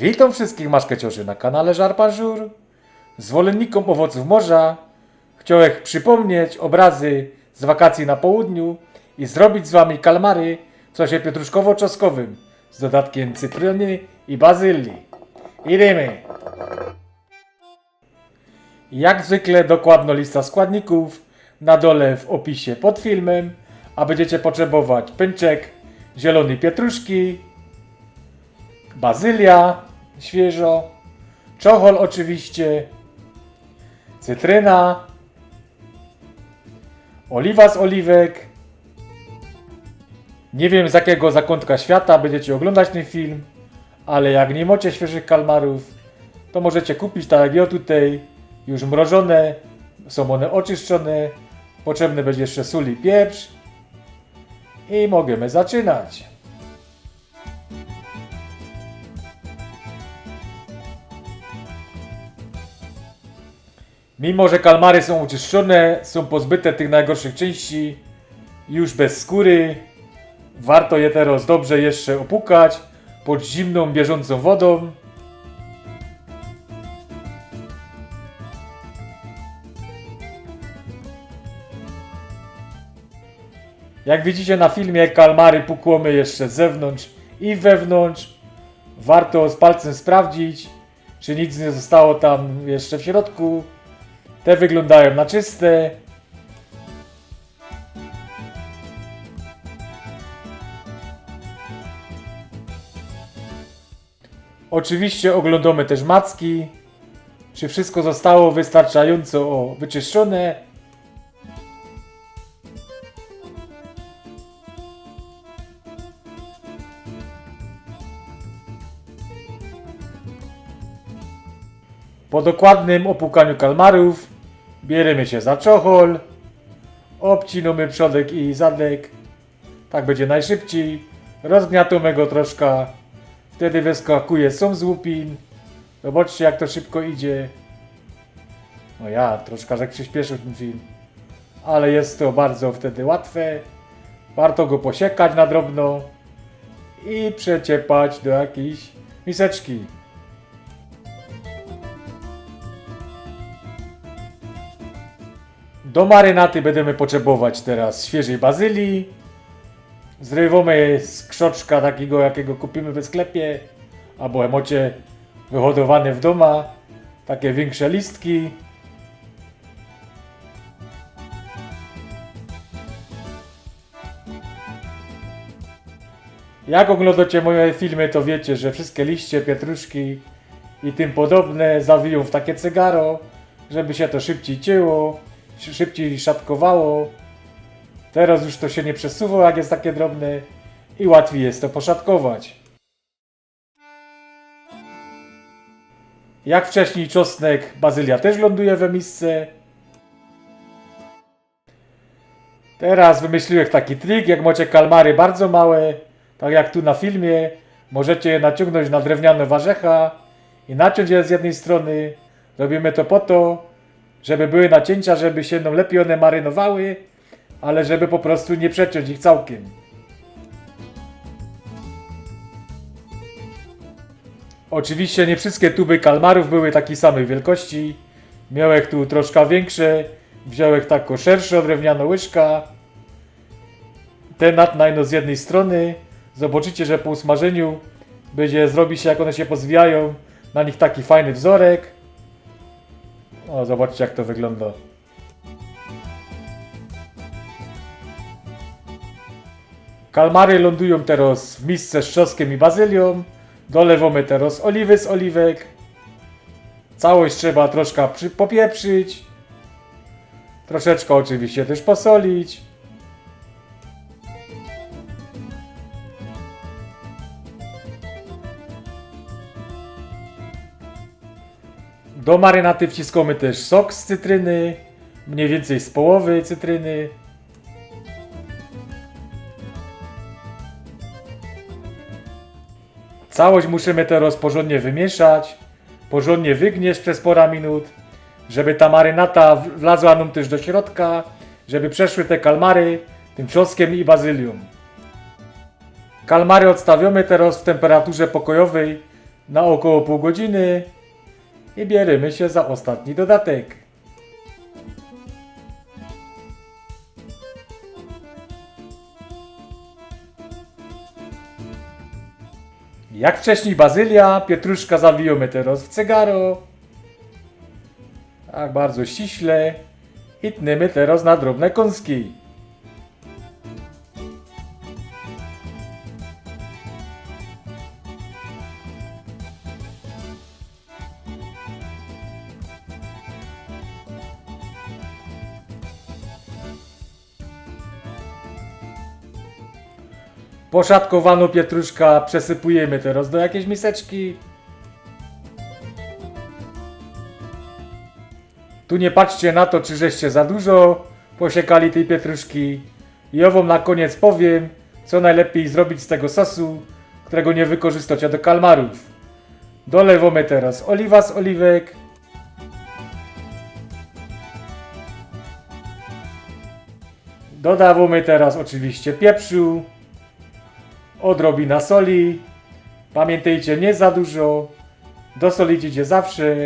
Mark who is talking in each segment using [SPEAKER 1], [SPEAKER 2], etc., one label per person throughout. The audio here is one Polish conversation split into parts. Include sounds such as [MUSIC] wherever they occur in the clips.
[SPEAKER 1] Witam wszystkich maszkeciorzy na kanale Żarpa Żur. Zwolennikom owoców morza chciałem przypomnieć obrazy z wakacji na południu i zrobić z wami kalmary w sosie pietruszkowo-czosnkowym z dodatkiem cytryny i bazylii. Idziemy! Jak zwykle dokładno lista składników na dole w opisie pod filmem, a będziecie potrzebować pęczek zielonej pietruszki, bazylia świeżo, czochol oczywiście, cytryna, oliwa z oliwek. Nie wiem z jakiego zakątka świata będziecie oglądać ten film, ale jak nie macie świeżych kalmarów, to możecie kupić tak jak ja tutaj, już mrożone, są one oczyszczone, potrzebny będzie jeszcze sól i pieprz i możemy zaczynać. Mimo, że kalmary są oczyszczone, są pozbyte tych najgorszych części, już bez skóry, warto je teraz dobrze jeszcze opukać pod zimną, bieżącą wodą. Jak widzicie na filmie, kalmary pukłomy jeszcze z zewnątrz i wewnątrz. Warto z palcem sprawdzić, czy nic nie zostało tam jeszcze w środku. Te wyglądają na czyste. Oczywiście oglądamy też macki, czy wszystko zostało wystarczająco wyczyszczone. Po dokładnym opłukaniu kalmarów bierzemy się za czochol, obcinamy przodek i zadek, tak będzie najszybciej, rozgniatamy go troszkę, wtedy wyskakuje są z łupin, zobaczcie jak to szybko idzie. No ja troszkę tak przyspieszył ten film, ale jest to bardzo wtedy łatwe, warto go posiekać na drobno i przeciepać do jakiejś miseczki. Do marynaty będziemy potrzebować teraz świeżej bazylii. Zrywamy z krzoczka takiego, jakiego kupimy w sklepie, albo emocie wyhodowane w doma, takie większe listki. Jak oglądacie moje filmy, to wiecie, że wszystkie liście, pietruszki i tym podobne zawiją w takie cygaro, żeby się to szybciej cięło, szybciej szatkowało. Teraz już to się nie przesuwa, jak jest takie drobne i łatwiej jest to poszatkować. Jak wcześniej czosnek, bazylia też ląduje we misce. Teraz wymyśliłem taki trik, jak macie kalmary bardzo małe, tak jak tu na filmie, możecie je naciągnąć na drewniane warzecha i naciąć je z jednej strony. Robimy to po to, żeby były nacięcia, żeby się no lepiej one marynowały, ale żeby po prostu nie przeciąć ich całkiem. Oczywiście nie wszystkie tuby kalmarów były takiej samej wielkości. Miałem tu troszkę większe, wziąłem taką szerszą drewnianą łyżka. Te natnajno z jednej strony. Zobaczycie, że po usmażeniu będzie zrobi się jak one się pozwijają. Na nich taki fajny wzorek. O, zobaczcie jak to wygląda. Kalmary lądują teraz w misce z trzoskiem i bazylią. Dolewamy teraz oliwy z oliwek. Całość trzeba troszkę przy- popieprzyć. Troszeczkę oczywiście też posolić. Do marynaty wciskamy też sok z cytryny, mniej więcej z połowy cytryny. Całość musimy teraz porządnie wymieszać, porządnie wygnieść przez pora minut, żeby ta marynata wlazła nam też do środka, żeby przeszły te kalmary tym czosnkiem i bazylią. Kalmary odstawiamy teraz w temperaturze pokojowej na około pół godziny i bierzemy się za ostatni dodatek. Jak wcześniej bazylia, pietruszka zawijamy teraz w cygaro. Tak bardzo ściśle. I tniemy teraz na drobne kąski. Poszatkowaną pietruszka przesypujemy teraz do jakiejś miseczki. Tu nie patrzcie na to, czy żeście za dużo posiekali tej pietruszki. I ową na koniec powiem, co najlepiej zrobić z tego sosu, którego nie wykorzystacie do kalmarów. Dolewamy teraz oliwa z oliwek. Dodawamy teraz oczywiście pieprzu, odrobina soli. Pamiętajcie, nie za dużo. Dosolić idzie zawsze.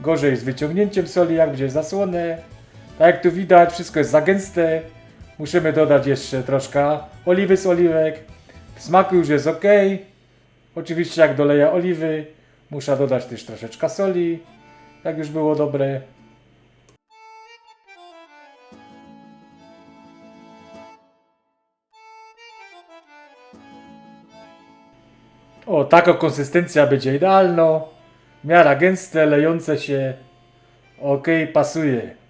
[SPEAKER 1] Gorzej z wyciągnięciem soli, jak będzie zasłonę. Tak jak tu widać, wszystko jest za gęste. Musimy dodać jeszcze troszkę oliwy z oliwek. W smaku już jest ok. Oczywiście jak doleję oliwy, muszę dodać też troszeczkę soli. Jak już było dobre. O, taka konsystencja będzie idealna. Miara gęste, lejące się. Ok, pasuje.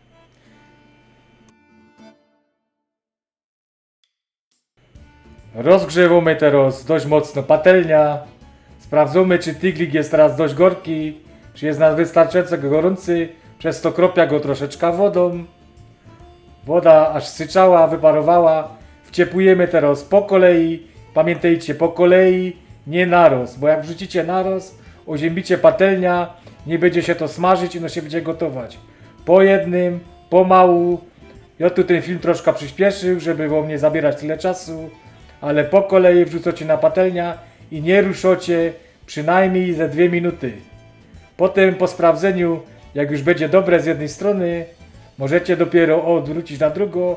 [SPEAKER 1] Rozgrzewamy teraz dość mocno patelnia. Sprawdzamy, czy tyglik jest teraz dość gorki, czy jest na wystarczająco gorący. Przez to kropia go troszeczkę wodą. Woda aż syczała, wyparowała. Wciepujemy teraz po kolei. Pamiętajcie, po kolei, nie naroz, bo jak wrzucicie naroz, oziębicie patelnia, nie będzie się to smażyć i no się będzie gotować. Po jednym, pomału. Ja tu ten film troszkę przyspieszył, żeby wam nie zabierać tyle czasu, ale po kolei wrzucacie na patelnia i nie ruszocie przynajmniej ze dwie minuty. Potem po sprawdzeniu, jak już będzie dobre z jednej strony, możecie dopiero odwrócić na drugą.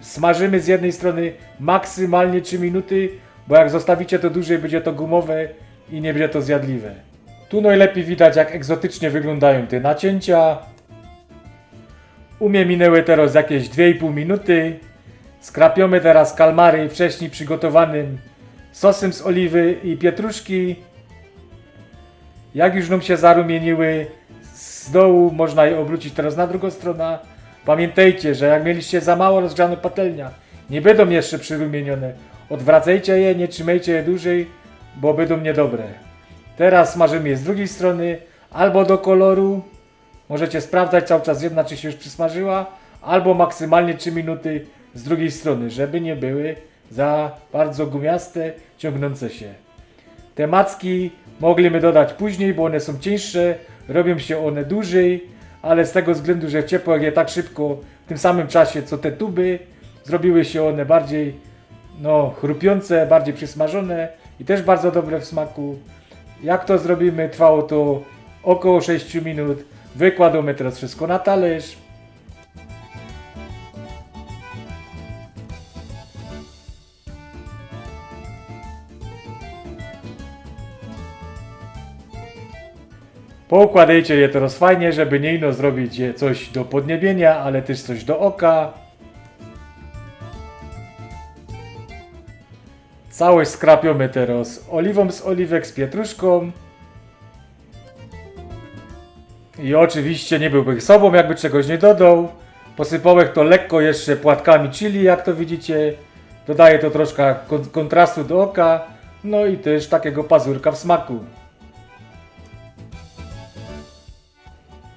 [SPEAKER 1] Smażymy z jednej strony maksymalnie 3 minuty, bo jak zostawicie to dłużej, będzie to gumowe i nie będzie to zjadliwe. Tu najlepiej widać, jak egzotycznie wyglądają te nacięcia. U mnie minęły teraz jakieś 2,5 minuty. Skrapiamy teraz kalmary wcześniej przygotowanym sosem z oliwy i pietruszki. Jak już nam się zarumieniły z dołu, można je obrócić teraz na drugą stronę. Pamiętajcie, że jak mieliście za mało rozgrzane patelnia, nie będą jeszcze przyrumienione. Odwracajcie je, nie trzymajcie je dłużej, bo będą niedobre. Teraz smażymy je z drugiej strony, albo do koloru. Możecie sprawdzać cały czas jedna, czy się już przysmażyła, albo maksymalnie 3 minuty z drugiej strony, żeby nie były za bardzo gumiaste, ciągnące się. Te macki mogliby dodać później, bo one są cieńsze, robią się one dłużej, ale z tego względu, że ciepło je tak szybko, w tym samym czasie co te tuby, zrobiły się one bardziej no, chrupiące, bardziej przysmażone i też bardzo dobre w smaku. Jak to zrobimy? Trwało to około 6 minut. Wykładamy teraz wszystko na talerz. Poukładajcie je teraz fajnie, żeby nie ino zrobić coś do podniebienia, ale też coś do oka. Całość skrapiamy teraz oliwą z oliwek z pietruszką. I oczywiście nie byłbym sobą, jakby czegoś nie dodał. Posypałem to lekko jeszcze płatkami chili, jak to widzicie. Dodaje to troszkę kon- kontrastu do oka. No i też takiego pazurka w smaku.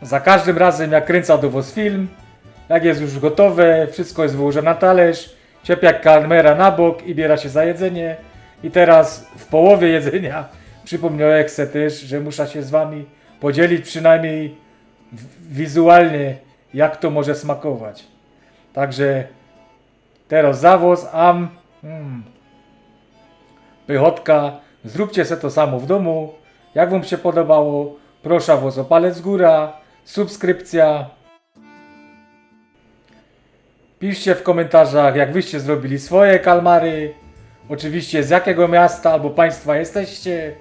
[SPEAKER 1] Za każdym razem jak kręcę do was film, jak jest już gotowe, wszystko jest wyłożone na talerz, ciepiak karmera na bok i biera się za jedzenie. I teraz w połowie jedzenia [LAUGHS] przypomniałem se też, że muszę się z wami podzielić przynajmniej wizualnie, jak to może smakować. Także teraz zawóz, am, mm, pychotka, zróbcie se to samo w domu. Jak Wam się podobało, proszę Was o palec góra, subskrypcja. Piszcie w komentarzach, jak Wyście zrobili swoje kalmary. Oczywiście z jakiego miasta albo państwa jesteście.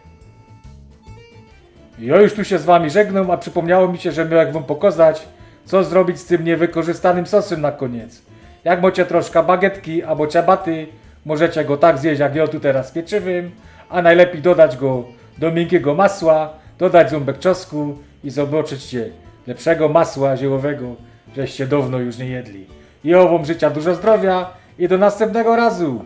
[SPEAKER 1] Ja już tu się z Wami żegnam, a przypomniało mi się, że miałem Wam pokazać, co zrobić z tym niewykorzystanym sosem na koniec. Jak macie troszkę bagietki albo ciabaty, możecie go tak zjeść jak ja tu teraz pieczywym, a najlepiej dodać go do miękkiego masła, dodać ząbek czosnku i zobaczycie lepszego masła ziołowego, żeście dawno już nie jedli. I owom życia dużo zdrowia i do następnego razu!